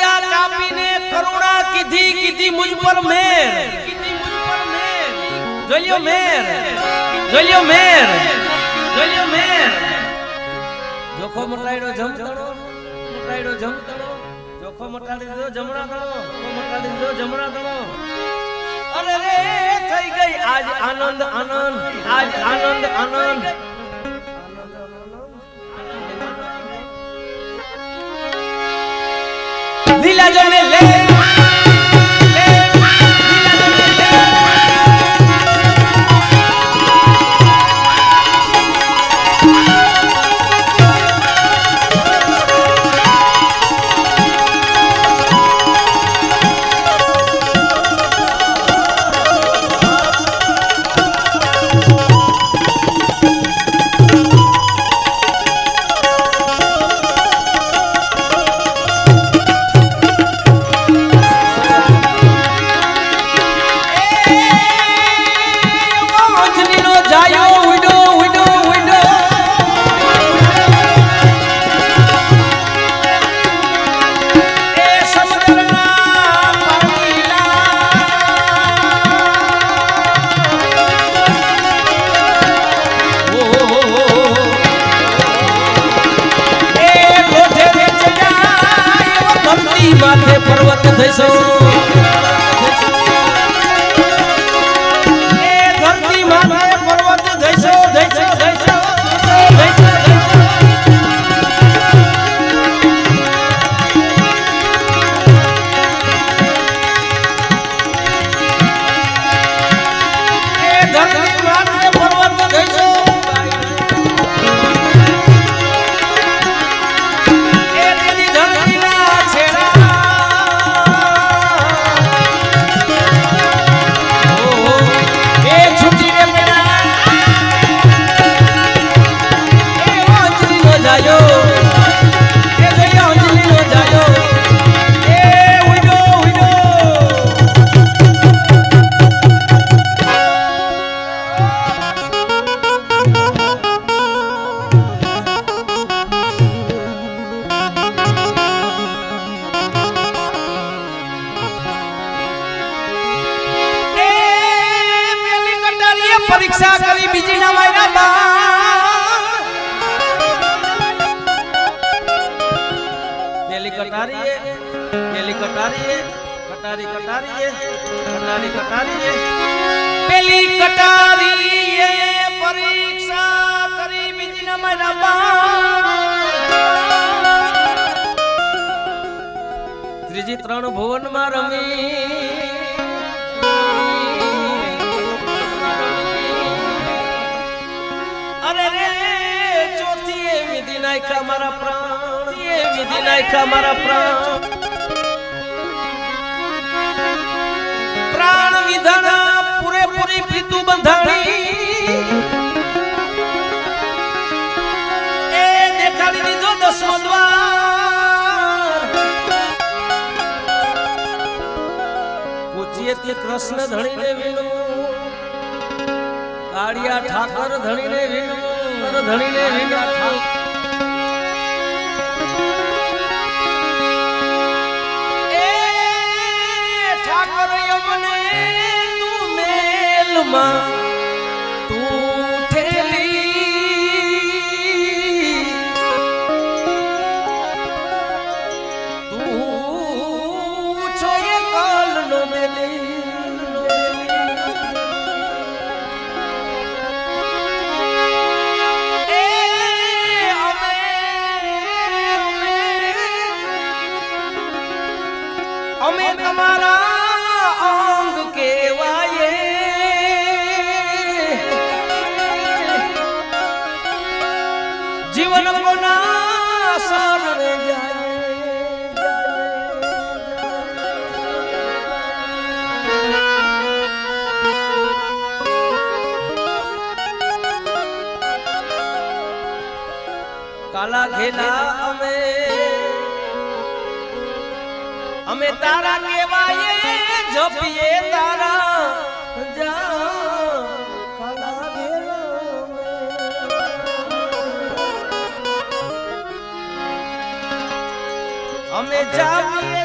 કાળજા કાપીને કરુણા કીધી કીધી મુજ પર મેર. જોલ્યો મેર. જોલ્યો મેર. જોલ્યો મેર. જોખો મટાડ્યો જમતણો મટાડ્યો જમતણો જોખો મટાડી દીધો જમણા જોખો મટાડી દીધો જમણા તણો અરે રે, થઈ ગઈ. આજ આનંદ આનંદ. આજ આનંદ આનંદ. yo me કટારીએ, કટારી પરીક્ષા કરી બીજી ના માર્યા બા ત્રીજી ત્રણ ભુવનમાં રમી. ચોથી એ વિધિ નાખ્યા મારા પ્રાણ. એ વિધિ નાખ્યા મારા પ્રાણ. બંધાણી. એ દેખાડી દીધો દસમો દ્વાર. પૂછીએ તે કૃષ્ણ ધણીને વિનું કાળિયા ઠાકર ધણીને વિનું ધણીને વિના એ મેલમાં કાલા ઘેલા અમે અમે તારા કેવાય જપીએ તારા। અમે જાવીએ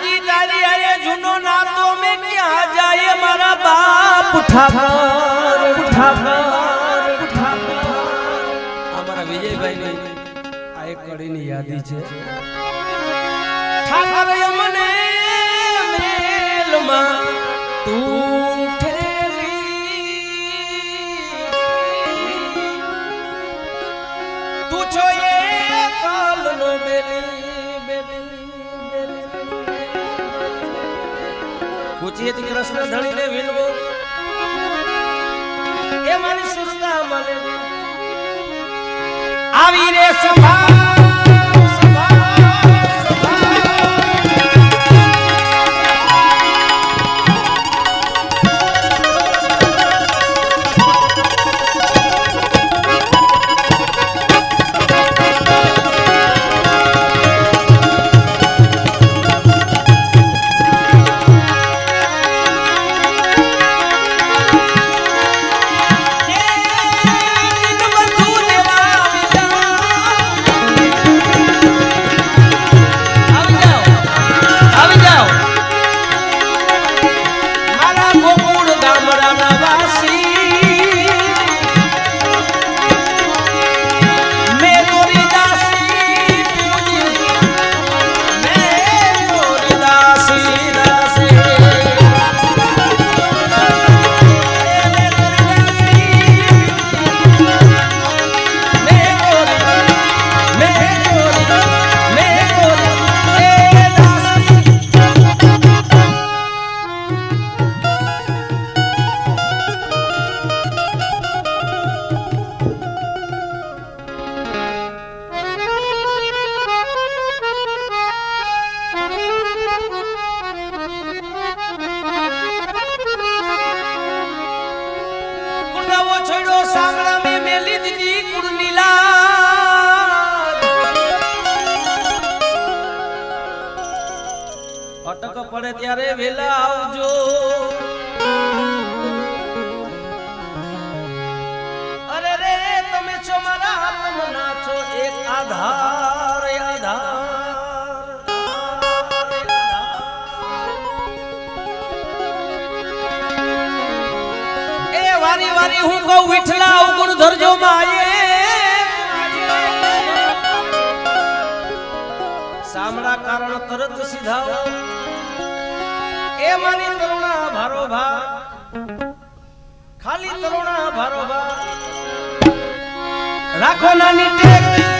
નાથજી તારી અરે જૂનો નાતો મેં ક્યાં જાય? મારા બાપ ઠાકર ઠાકર ઠાકર અમારા વિજયભાઈ આ એક કડીની યાદી છે. ઠાકર મને મેલમાં તું કુચિયેથી કૃષ્ણ ધણીને વિનવો એ મારી સુરતા મને. આવી રે સભા પડે ત્યારે વેલા આવજો. અરે રે, તમે છો મારા આત્મના છો એક આધાર આધાર. એ વારી વારી હું કહું વિઠલા અવગુણ ધરજો માયે સામડા કારણ તરત સીધા એ મારી તરુણા ભારો ભા ખાલી તરુણા ભારો ભા રાખો નાની ટેક.